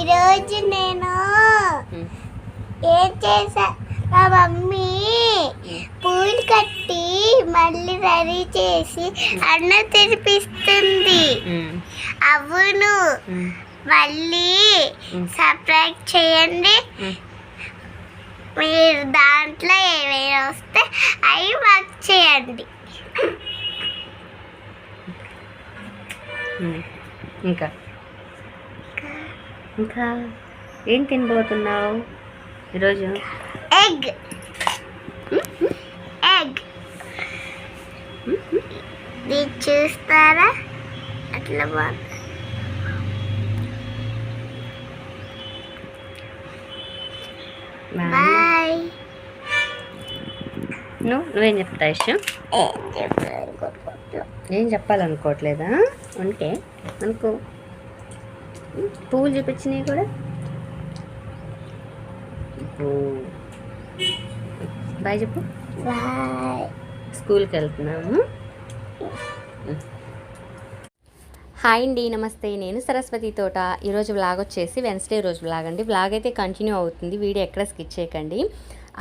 ఈరోజు నేను ఏం చేసా మా మమ్మీ పూలు కట్టి మళ్ళీ రెడీ చేసి అన్న తినిపిస్తుంది. అవును. మళ్ళీ సబ్స్క్రైబ్ చేయండి. మీరు దాంట్లో ఏమైనా వస్తే అవి వర్క్ చేయండి. ఇంకా? ఇంకా ఏం తినబోతున్నావు ఈరోజు? ఎగ్. ఎగ్. ఇది చూస్తారా? అట్లా బాగుంది బాయ్. నువ్వు నువ్వేం చెప్తా ఇష్టం ఏం చెప్పాలనుకోవట్లేదా? అంటే అనుకో. పువ్వులు చూపించినాయి కూడా? బాయ్ చెప్పు. స్కూల్కి వెళ్తున్నాము. హాయ్ అండి నమస్తే. నేను సరస్వతి తోట. ఈరోజు వ్లాగ్ వచ్చేసి వెన్స్డే రోజు వ్లాగ్ అండి. వ్లాగ్ అయితే కంటిన్యూ అవుతుంది. వీడియో ఎక్కడ స్కిప్ చేయకండి.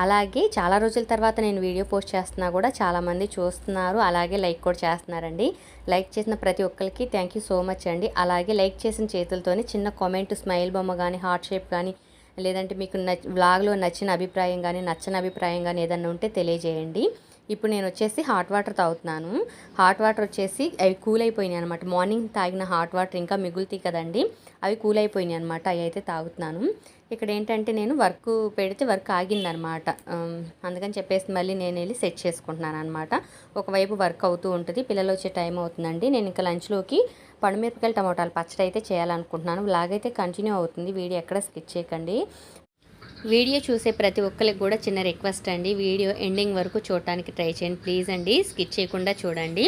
అలాగే చాలా రోజుల తర్వాత నేను వీడియో పోస్ట్ చేస్తున్నా కూడా చాలామంది చూస్తున్నారు. అలాగే లైక్ కూడా చేస్తున్నారండి. లైక్ చేసిన ప్రతి ఒక్కరికి థ్యాంక్ యూ సో మచ్ అండి. అలాగే లైక్ చేసిన చేతులతోనే చిన్న కామెంట్ స్మైల్ బొమ్మ కానీ హార్ట్ షేప్ కానీ లేదంటే మీకు నచ్ వ్లాగ్లో నచ్చిన అభిప్రాయం కానీ నచ్చని అభిప్రాయం కానీ ఏదన్నా ఉంటే తెలియజేయండి. ఇప్పుడు నేను వచ్చేసి హాట్ వాటర్ తాగుతున్నాను. హాట్ వాటర్ వచ్చేసి అవి కూల్ అయిపోయినాయి అనమాట మార్నింగ్ తాగిన హాట్ వాటర్ ఇంకా మిగులుతాయి కదండి. అవి కూల్ అయిపోయినాయి అనమాట అవి అయితే తాగుతున్నాను. ఇక్కడ ఏంటంటే నేను వర్క్ పెడితే వర్క్ ఆగిందనమాట అందుకని చెప్పేసి మళ్ళీ నేను వెళ్ళి సెట్ చేసుకుంటున్నాను అనమాట ఒకవైపు వర్క్ అవుతూ ఉంటుంది. పిల్లలు వచ్చే టైం అవుతుందండి. నేను ఇంకా లంచ్లోకి పండుమిరపకాయలు టమోటాలు పచ్చడి అయితే చేయాలనుకుంటున్నాను. లాగైతే కంటిన్యూ అవుతుంది. వీడియో ఎక్కడ స్కిప్ చేయకండి. వీడియో చూసే ప్రతి ఒక్కరికి కూడా చిన్న రిక్వెస్ట్ అండి. వీడియో ఎండింగ్ వరకు చూడటానికి ట్రై చేయండి. ప్లీజ్ అండి స్కిప్ చేయకుండా చూడండి.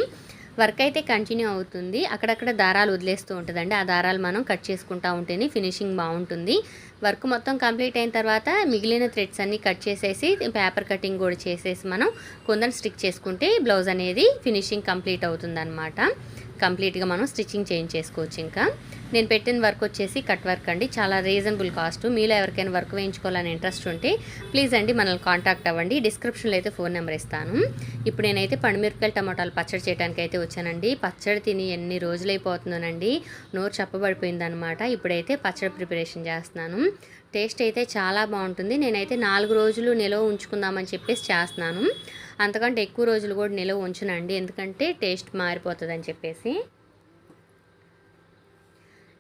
వర్క్ అయితే కంటిన్యూ అవుతుంది. అక్కడక్కడ దారాలు వదిలేస్తూ ఉంటుందండి. ఆ దారాలు మనం కట్ చేసుకుంటా ఉంటేనే ఫినిషింగ్ బాగుంటుంది. వర్క్ మొత్తం కంప్లీట్ అయిన తర్వాత మిగిలిన థ్రెడ్స్ అన్నీ కట్ చేసేసి పేపర్ కటింగ్ కూడా చేసేసి మనం కొందరు స్టిక్ చేసుకుంటే బ్లౌజ్ అనేది ఫినిషింగ్ కంప్లీట్ అవుతుంది కంప్లీట్గా మనం స్టిచ్చింగ్ చేంజ్ చేసుకోవచ్చు ఇంకా. నేను పెట్టిన వర్క్ వచ్చేసి కట్ వర్క్ అండి. చాలా రీజనబుల్ కాస్ట్. మీలో ఎవరికైనా వర్క్ వేయించుకోవాలని ఇంట్రెస్ట్ ఉంటే ప్లీజ్ అండి మనల్ని కాంటాక్ట్ అవ్వండి. డిస్క్రిప్షన్లో అయితే ఫోన్ నెంబర్ ఇస్తాను. ఇప్పుడు నేనైతే పండుమిరపకాయలు టమాటాలు పచ్చడి చేయడానికి అయితే వచ్చానండి. పచ్చడి తిని ఎన్ని రోజులైపోతుందోనండి. నోరు చెప్పబడిపోయిందనమాట ఇప్పుడైతే పచ్చడి ప్రిపరేషన్ చేస్తున్నాను. టేస్ట్ అయితే చాలా బాగుంటుంది. నేనైతే నాలుగు రోజులు నిల్వ ఉంచుకుందామని చెప్పేసి చేస్తున్నాను. అంతకంటే ఎక్కువ రోజులు కూడా నిల్వ ఉంచునండి. ఎందుకంటే టేస్ట్ మారిపోతుందని చెప్పేసి.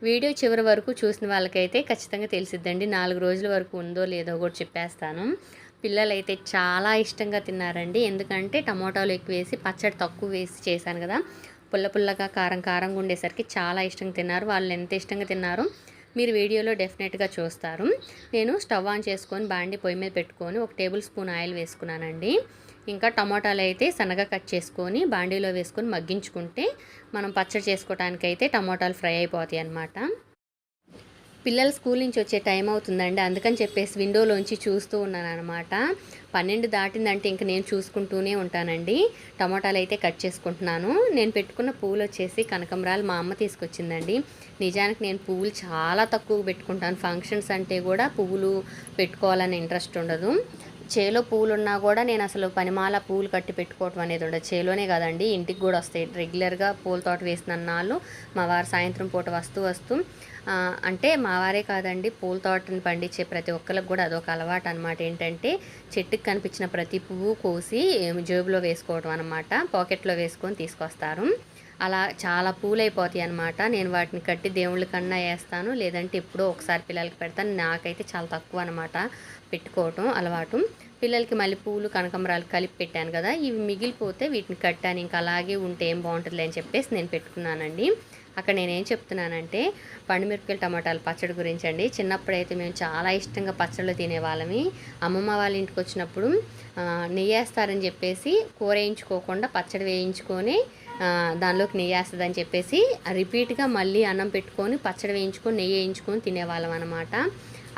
వీడియో చివరి వరకు చూసిన వాళ్ళకైతే ఖచ్చితంగా తెలిసిద్దండి. నాలుగు రోజుల వరకు ఉందో లేదో కూడా చెప్పేస్తాను. పిల్లలైతే చాలా ఇష్టంగా తిన్నారండి. ఎందుకంటే టమోటాలు ఎక్కువ వేసి పచ్చడి తక్కువ వేసి చేశాను కదా. పుల్ల పుల్లగా కారం కారంగా ఉండేసరికి చాలా ఇష్టంగా తిన్నారు. వాళ్ళు ఎంత ఇష్టంగా తిన్నారో మీరు వీడియోలో డెఫినెట్గా చూస్తారు. నేను స్టవ్ ఆన్ చేసుకొని బాండి పొయ్యి మీద పెట్టుకొని ఒక టేబుల్ స్పూన్ ఆయిల్ వేసుకున్నానండి. ఇంకా టమోటాలు అయితే సన్నగా కట్ చేసుకొని బాండీలో వేసుకొని మగ్గించుకుంటే మనం పచ్చడి చేసుకోవడానికి అయితే టమోటాలు ఫ్రై అయిపోతాయి అన్నమాట. పిల్లలు స్కూల్ నుంచి వచ్చే టైం అవుతుందండి. అందుకని చెప్పేసి విండోలోంచి చూస్తూ ఉన్నాను అనమాట పన్నెండు దాటిందంటే ఇంక నేను చూసుకుంటూనే ఉంటానండి. టమోటాలు అయితే కట్ చేసుకుంటున్నాను. నేను పెట్టుకున్న పువ్వులు వచ్చేసి కనకమరాలు మా అమ్మ తీసుకొచ్చిందండి. నిజానికి నేను పువ్వులు చాలా తక్కువ పెట్టుకుంటాను. ఫంక్షన్స్ అంటే కూడా పువ్వులు పెట్టుకోవాలని ఇంట్రెస్ట్ ఉండదు. చేలో పూలున్నా కూడా నేను అసలు పనిమాల పూలు కట్టి పెట్టుకోవటం అనేది ఉండదు. చేలోనే కదండి ఇంటికి కూడా వస్తాయి. రెగ్యులర్గా పూల తోట వేసిన నాళ్ళు మా వారు సాయంత్రం పూట వస్తూ వస్తూ అంటే మా వారే కాదండి పూల తోటని పండించే ప్రతి ఒక్కరికి కూడా అదొక అలవాటు అనమాట ఏంటంటే చెట్టుకి కనిపించిన ప్రతి పువ్వు కోసి జేబులో వేసుకోవడం అనమాట పాకెట్లో వేసుకొని తీసుకొస్తారు. అలా చాలా పూలైపోతాయి అనమాట నేను వాటిని కట్టి దేవుళ్ళ కన్నా వేస్తాను. లేదంటే ఎప్పుడో ఒకసారి పిల్లలకి పెడతాను. నాకైతే చాలా తక్కువ అనమాట పెట్టుకోవటం అలవాటు. పిల్లలకి మళ్ళీ పూలు కనకమరాలు కలిపి పెట్టాను కదా. ఇవి మిగిలిపోతే వీటిని కట్టాను. ఇంకా అలాగే ఉంటే ఏం బాగుంటుంది అని చెప్పేసి నేను పెట్టుకున్నానండి. అక్కడ నేనేం చెప్తున్నానంటే పండుమిరపకాయలు టమాటాలు పచ్చడి గురించి అండి. చిన్నప్పుడైతే మేము చాలా ఇష్టంగా పచ్చళ్ళు తినేవాళ్ళమి. అమ్మమ్మ వాళ్ళ ఇంటికి వచ్చినప్పుడు నెయ్యేస్తారని నెయ్యి వేస్తారని చెప్పేసి కూర వేయించుకోకుండా పచ్చడి వేయించుకొని దానిలోకి నెయ్యి వేస్తుందని చెప్పేసి రిపీట్గా మళ్ళీ అన్నం పెట్టుకొని పచ్చడి వేయించుకొని నెయ్యి వేయించుకొని తినేవాళ్ళం అనమాట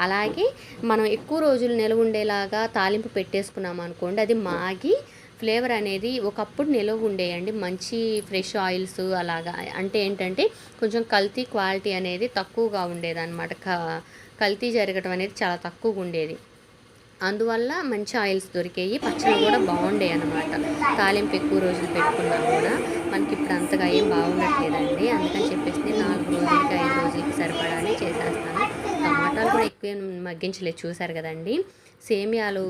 అలాగే మనం ఎక్కువ రోజులు నిలవ ఉండేలాగా తాలింపు పెట్టేసుకున్నాం అనుకోండి అది మాగి ఫ్లేవర్ అనేది ఒకప్పుడు నిలవ ఉండేయండి. మంచి ఫ్రెష్ ఆయిల్స్ అలాగా అంటే ఏంటంటే కొంచెం కల్తీ క్వాలిటీ అనేది తక్కువగా ఉండేది అనమాట కల్తీ జరగడం అనేది చాలా తక్కువగా ఉండేది. అందువల్ల మంచి ఆయిల్స్ దొరికాయి పచ్చళ్ళు కూడా బాగుండే అనమాట తాలింపు ఎక్కువ రోజులు పెట్టుకున్నా కూడా మనకి ఇప్పుడు అంతగా ఏం బాగుండట్లేదండి. అందుకని చెప్పేసి నాలుగు రోజులకి ఐదు రోజులకి సరిపడానే చేసేస్తాను. టమాటాలు కూడా ఎక్కువ మగ్గించలేదు. చూసారు కదండి. సేమియాలు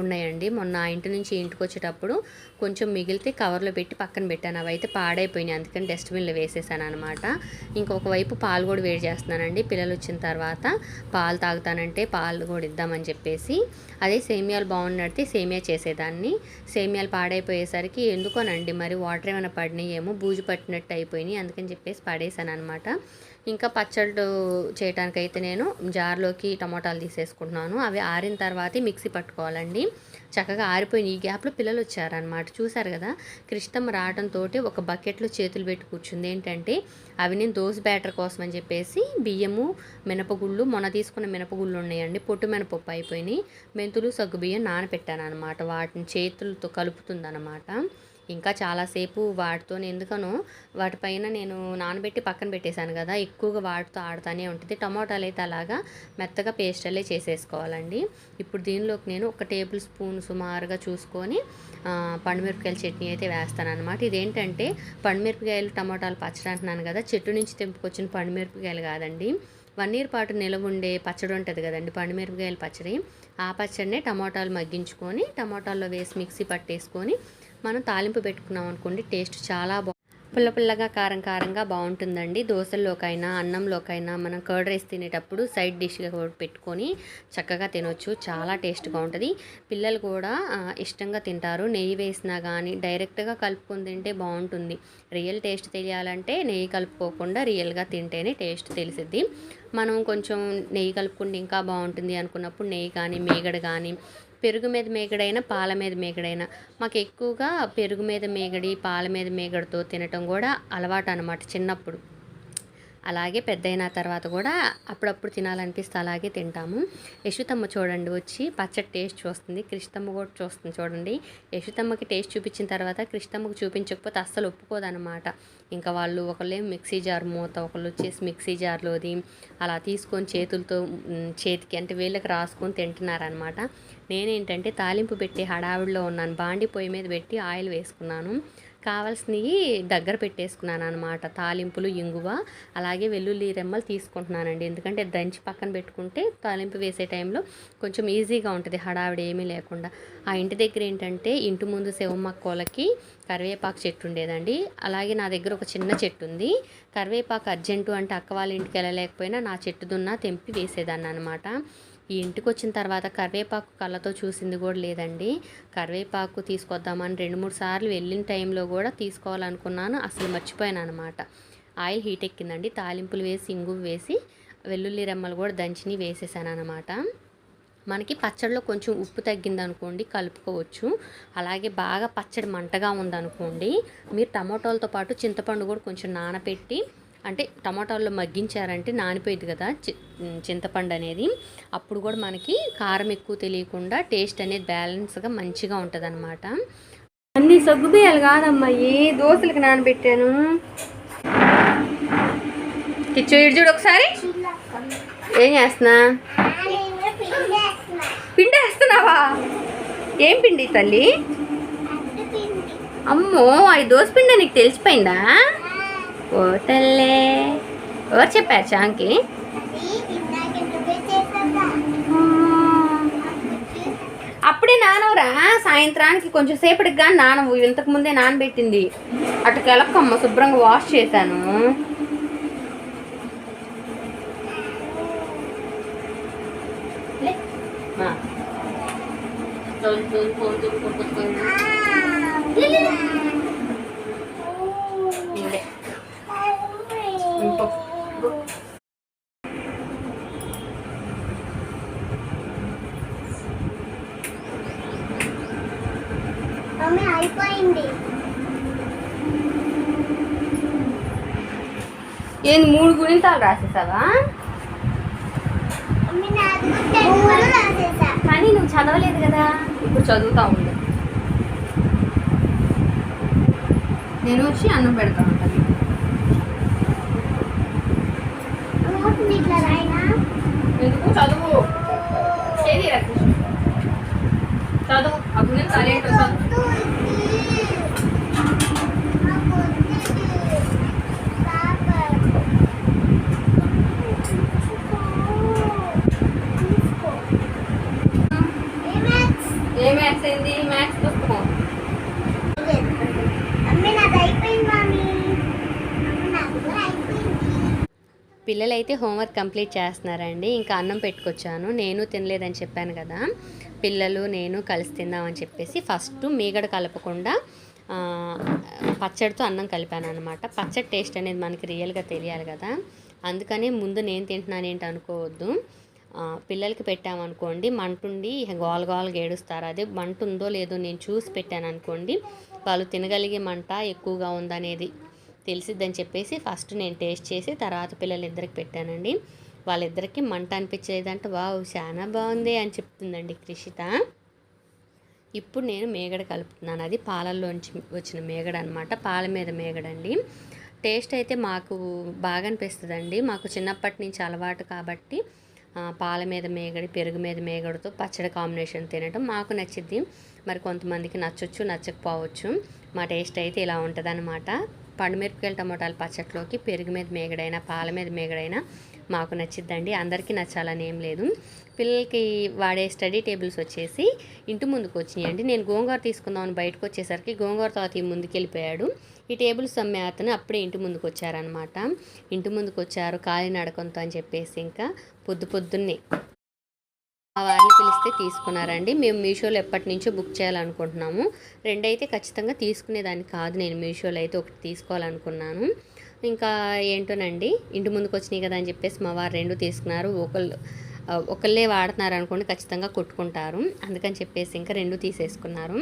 ఉన్నాయండి. మొన్న ఆ ఇంటి నుంచి ఇంటికి వచ్చేటప్పుడు కొంచెం మిగిలితే కవర్లో పెట్టి పక్కన పెట్టాను. అవి అయితే పాడైపోయినాయి. అందుకని డస్ట్బిన్లో వేసేసాను అనమాట ఇంకొక వైపు పాలు కూడా వేడి చేస్తున్నానండి. పిల్లలు వచ్చిన తర్వాత పాలు తాగుతానంటే పాలు కూడా ఇద్దామని చెప్పేసి అదే సేమియాలు బాగున్నడితే సేమియా చేసేదాన్ని. సేమియాలు పాడైపోయేసరికి ఎందుకోనండి? మరి వాటర్ ఏమైనా పడినాయేమో బూజు పట్టినట్టు అయిపోయినాయి. అందుకని చెప్పేసి పడేసాను అనమాట ఇంకా పచ్చళ్ళు చేయడానికైతే నేను జార్లోకి టమోటాలు తీసేసుకుంటున్నాను. అవి ఆరిన తర్వాత మిక్సీ పట్టుకోవాలండి. చక్కగా ఆరిపోయిన ఈ గ్యాప్లో పిల్లలు వచ్చారనమాట చూసారు కదా క్రిష్టమ్మ రావడంతో ఒక బకెట్లో చేతులు పెట్టి కూర్చుంది. ఏంటంటే అవి నేను దోశ బ్యాటర్ కోసం అని చెప్పేసి బియ్యము మినపగుళ్ళు మొన్న తీసుకున్న మినపగుళ్ళు ఉన్నాయండి. పొట్టు మినపప్పు అయిపోయినాయి. మెంతులు సగ్గు బియ్యం నానబెట్టాను అనమాట వాటిని చేతులతో కలుపుతుందన్నమాట. ఇంకా చాలాసేపు వాటితో ఎందుకనో వాటిపైన నేను నానబెట్టి పక్కన పెట్టేశాను కదా ఎక్కువగా వాటితో ఆడుతూనే ఉంటుంది. టమాటాలు అయితే అలాగా మెత్తగా పేస్ట్ అల్లే చేసేసుకోవాలండి. ఇప్పుడు దీనిలోకి నేను ఒక టేబుల్ స్పూన్ సుమారుగా చూసుకొని పండుమిరపకాయల చట్నీ అయితే వేస్తాను అనమాట ఇదేంటంటే పండుమిరపకాయలు టమాటాలు పచ్చడి అంటున్నాను కదా చెట్టు నుంచి తెంపుకొచ్చిన పండుమిరపకాయలు కాదండి. వన్ ఇయర్ పాటు నిలవ ఉండే పచ్చడి ఉంటుంది కదండి పండుమిరపకాయల పచ్చడి. ఆ పచ్చడినే టమాటాలు మగ్గించుకొని టమాటాల్లో వేసి మిక్సీ పట్టేసుకొని మనం తాలింపు పెట్టుకున్నాం అనుకోండి టేస్ట్ చాలా బాగుంది పుల్ల పుల్లగా కారం కారంగా బాగుంటుందండి. దోశల్లోకైనా అన్నంలోకైనా మనం కర్డ్ రైస్ తినేటప్పుడు సైడ్ డిష్గా పెట్టుకొని చక్కగా తినొచ్చు. చాలా టేస్ట్గా ఉంటుంది. పిల్లలు కూడా ఇష్టంగా తింటారు. నెయ్యి వేసినా కానీ డైరెక్ట్గా కలుపుకొని తింటే బాగుంటుంది. రియల్ టేస్ట్ తెలియాలంటే నెయ్యి కలుపుకోకుండా రియల్గా తింటేనే టేస్ట్ తెలిసిద్ది. మనం కొంచెం నెయ్యి కలుపుకుంటే ఇంకా బాగుంటుంది అనుకున్నప్పుడు నెయ్యి కానీ మేగడ కానీ పెరుగు మీద మేగడైనా పాల మీద మేగడైనా. మాకు ఎక్కువగా పెరుగు మీద మేగడి పాల మీద మేగడితో తినటం కూడా అలవాటు అనమాట చిన్నప్పుడు. అలాగే పెద్దయిన తర్వాత కూడా అప్పుడప్పుడు తినాలనిపిస్తే అలాగే తింటాము. యశుతమ్మ చూడండి వచ్చి పచ్చడి టేస్ట్ చూస్తుంది కృష్ణమ్మ కూడా చూస్తుంది చూడండి. యశుతమ్మకి టేస్ట్ చూపించిన తర్వాత కృష్ణమ్మకి చూపించకపోతే అస్సలు ఒప్పుకోదనమాట ఇంకా వాళ్ళు ఒకళ్ళేం మిక్సీ జార్ మూత ఒకళ్ళు వచ్చేసి మిక్సీ జార్లోది అలా తీసుకొని చేతులతో చేతికి అంటే వీళ్ళకి రాసుకొని తింటున్నారనమాట నేనేంటంటే తాలింపు పెట్టి హడావిడిలో ఉన్నాను. బాండి పొయ్యి మీద పెట్టి ఆయిల్ వేసుకున్నాను. కావాల్సినవి దగ్గర పెట్టేసుకున్నాను అనమాట తాలింపులు ఇంగువ అలాగే వెల్లుల్లి రెమ్మలు తీసుకుంటున్నానండి. ఎందుకంటే దంచి పక్కన పెట్టుకుంటే తాలింపు వేసే టైంలో కొంచెం ఈజీగా ఉంటుంది హడావిడి ఏమీ లేకుండా. ఆ ఇంటి దగ్గర ఏంటంటే ఇంటి ముందు శివమ్మక్కోలకి కరివేపాకు చెట్టు ఉండేదండి. అలాగే నా దగ్గర ఒక చిన్న చెట్టు ఉంది. కరివేపాకు అర్జెంటు అంటే అక్క వాళ్ళ ఇంటికి వెళ్ళలేకపోయినా నా చెట్టు దున్నా తెంపి వేసేదాన్ని అనమాట ఈ ఇంటికి వచ్చిన తర్వాత కరివేపాకు కళ్ళతో చూసింది కూడా లేదండి. కరివేపాకు తీసుకొద్దామని రెండు మూడు సార్లు వెళ్ళిన టైంలో కూడా తీసుకోవాలనుకున్నాను. అసలు మర్చిపోయాను అనమాట ఆయిల్ హీట్ ఎక్కిందండి. తాలింపులు వేసి ఇంగు వేసి వెల్లుల్లి రెమ్మలు కూడా దంచిని వేసేసాను అనమాట మనకి పచ్చడిలో కొంచెం ఉప్పు తగ్గింది అనుకోండి కలుపుకోవచ్చు. అలాగే బాగా పచ్చడి మంటగా ఉందనుకోండి మీరు టమోటాలతో పాటు చింతపండు కూడా కొంచెం నానబెట్టి అంటే టమాటాల్లో మగ్గించారంటే నానిపోయింది కదా చింతపండు అనేది. అప్పుడు కూడా మనకి కారం ఎక్కువ తెలియకుండా టేస్ట్ అనేది బ్యాలెన్స్గా మంచిగా ఉంటుంది అనమాట అన్ని సగ్గుబియ్యాలు కాదమ్మా ఏ దోశలకు నానబెట్టాను? కిచ్చు ఇటు చూడు ఒకసారి. ఏం చేస్తున్నా? పిండి వేస్తున్నావా? ఏం పిండి తల్లి? అమ్మో అది దోశ పిండి నీకు తెలిసిపోయిందా? ఓ తల్లే ఎవరు చెప్పారు చాంకి? అప్పుడే నానవరా? సాయంత్రానికి కొంచెం సేపటికి కానీ నానవు. ఇంతకు ముందే నానబెట్టింది. అటు కలపకమ్మ శుభ్రంగా వాష్ చేశాను. ఏం మూడు మూడు గుణితాలు రాసేసావా? కానీ నువ్వు చదవలేదు కదా. ఇప్పుడు చదువుతా ఉంది నేను వచ్చి అన్నం పెడతా ఉంటాను ఎందుకు చదువు అప్పుడు సైలెంట్ చదువు ఏ మ్యాథ్స్ ఏంది మ్యాథ్స్ పుస్తకం మమ్మీ నాది అయిపోయింది మమ్మీ నాకు కూడా అయిపోయింది పిల్లలైతే హోంవర్క్ కంప్లీట్ చేస్తున్నారండి. ఇంకా అన్నం పెట్టుకొచ్చాను. నేను తినలేదని చెప్పాను కదా. పిల్లలు నేను కలిసి తిందామని చెప్పేసి ఫస్ట్ మీగడ కలపకుండా పచ్చడితో అన్నం కలిపాను అనమాట పచ్చడి టేస్ట్ అనేది మనకి రియల్గా తెలియాలి కదా. అందుకని ముందు నేను తింటున్నాను ఏంటి అనుకోవద్దు. పిల్లలకి పెట్టామనుకోండి మంటుండి గోల గోలగా ఏడుస్తారు. అదే మంట ఉందో లేదో నేను చూసి పెట్టాను అనుకోండి వాళ్ళు తినగలిగే మంట ఎక్కువగా ఉందనేది తెలిసిద్దని చెప్పేసి ఫస్ట్ నేను టేస్ట్ చేసి తర్వాత పిల్లలిద్దరికి పెట్టానండి. వాళ్ళిద్దరికి మంట అనిపించేదంటే వావ్ చాలా బాగుంది అని చెప్తుందండి కృషిత ఇప్పుడు నేను మేగడ కలుపుతున్నాను. అది పాలల్లోంచి వచ్చిన మేగడ అనమాట పాల మీద మేగడండి. టేస్ట్ అయితే మాకు బాగా అనిపిస్తుందండి. మాకు చిన్నప్పటి నుంచి అలవాటు కాబట్టి పాల మీద మేగడి పెరుగు మీద మేగడతో పచ్చడి కాంబినేషన్ తినడం మాకు నచ్చిద్ది. మరి కొంతమందికి నచ్చొచ్చు నచ్చకపోవచ్చు. మా టేస్ట్ అయితే ఇలా ఉంటుంది పండుమిరపకాయల టమోటాల పచ్చట్లోకి పెరుగు మీద మేగడైనా పాల మీద మేగడైనా మాకు నచ్చిద్దండి. అందరికీ నచ్చాలని ఏం లేదు. పిల్లలకి వాడే స్టడీ టేబుల్స్ వచ్చేసి ఇంటి ముందుకు వచ్చినాయండి. నేను గోంగూర తీసుకుందామని బయటకు వచ్చేసరికి గోంగూర తాత ఈ ముందుకు వెళ్ళిపోయాడు ఈ టేబుల్స్ అమ్మే అతను అప్పుడే ఇంటి ముందుకు వచ్చారనమాట ఇంటి ముందుకు వచ్చారు కాలినడకంతో అని చెప్పేసి ఇంకా పొద్దు పొద్దున్నే ఆ వారిని పిలిస్తే తీసుకున్నారండి. మేము మీషోలో ఎప్పటి నుంచో బుక్ చేయాలనుకుంటున్నాము. రెండైతే ఖచ్చితంగా తీసుకునేదాన్ని కాదు. నేను మీషోలో అయితే ఒకటి తీసుకోవాలనుకున్నాను. ఇంకా ఏంటోనండి ఇంటి ముందుకు వచ్చినాయి కదా అని చెప్పేసి మా వారు రెండు తీసుకున్నారు. ఒకళ్ళు ఒకళ్ళే వాడుతున్నారు అనుకోండి ఖచ్చితంగా కొట్టుకుంటారు. అందుకని చెప్పేసి ఇంకా రెండు తీసేసుకున్నారు.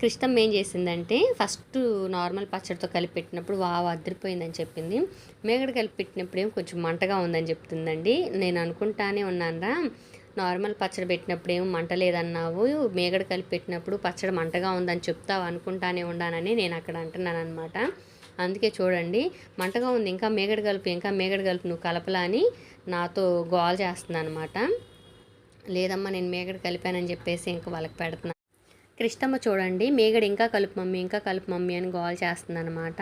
కృష్ణం ఏం చేసిందంటే ఫస్ట్ నార్మల్ పచ్చడితో కలిపి పెట్టినప్పుడు వావ్ అదిరిపోయిందని చెప్పింది. మేగడ కలిపి పెట్టినప్పుడు ఏం కొంచెం మంటగా ఉందని చెప్తుందండి. నేను అనుకుంటానే ఉన్నానరా. నార్మల్ పచ్చడి పెట్టినప్పుడు ఏమో మంట లేదన్నావు మేగడ కలిపి పెట్టినప్పుడు పచ్చడి మంటగా ఉందని చెప్తావు అనుకుంటానే ఉండానని నేను అక్కడ అంటున్నాను అనమాట అందుకే చూడండి మంటగా ఉంది ఇంకా మేగడ కలుపు ఇంకా మేగడ కలుపు నువ్వు కలపలా అని నాతో గోల్ చేస్తుంది అనమాట లేదమ్మా నేను మేగడ కలిపానని చెప్పేసి ఇంకా వాళ్ళకి పెడుతున్నాను కృష్ణమ్మ చూడండి మేగడ ఇంకా కలుపు మమ్మీ ఇంకా కలుపు మమ్మీ అని గోల్ చేస్తుంది అనమాట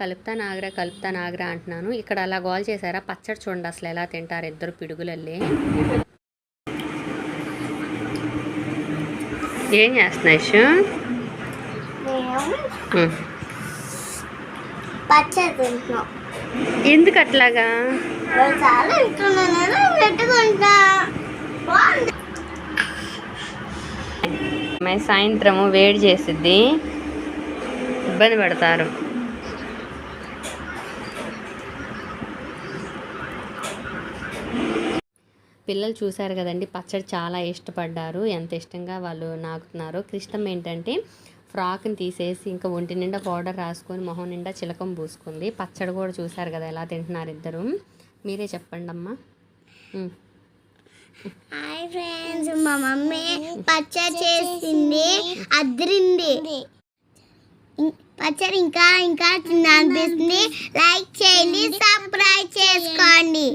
కలుపుతా నాగరా కలుపుతా నాగరా అంటున్నాను. ఇక్కడ అలా గోల్ చేశారా? పచ్చడి చూడండి అసలు ఎలా తింటారు ఇద్దరు పిడుగులల్లే. ఏం చేస్తున్నాయి ఇషు? ఎందుకు అట్లాగా? సాయంత్రము వేడి చేసిద్ది. ఇబ్బంది పడతారు. పిల్లలు చూశారు కదండి పచ్చడి చాలా ఇష్టపడ్డారు. ఎంత ఇష్టంగా వాళ్ళు నాకుతున్నారు కృష్ణం ఏంటంటే ఫ్రాక్ని తీసేసి ఇంకా ఒంటి నిండా పౌడర్ రాసుకొని మొహం నిండా చిలకం పూసుకుంది. పచ్చడి కూడా చూశారు కదా ఎలా తింటున్నారు ఇద్దరు. మీరే చెప్పండి అమ్మా. హాయ్ ఫ్రెండ్స్ మా మమ్మీ పచ్చడి చేసింది అదిరింది. పచ్చడి ఇంకా ఇంకా తినాలనిపిస్తుంది. లైక్ చేయండి సబ్స్క్రైబ్ చేసుకోండి.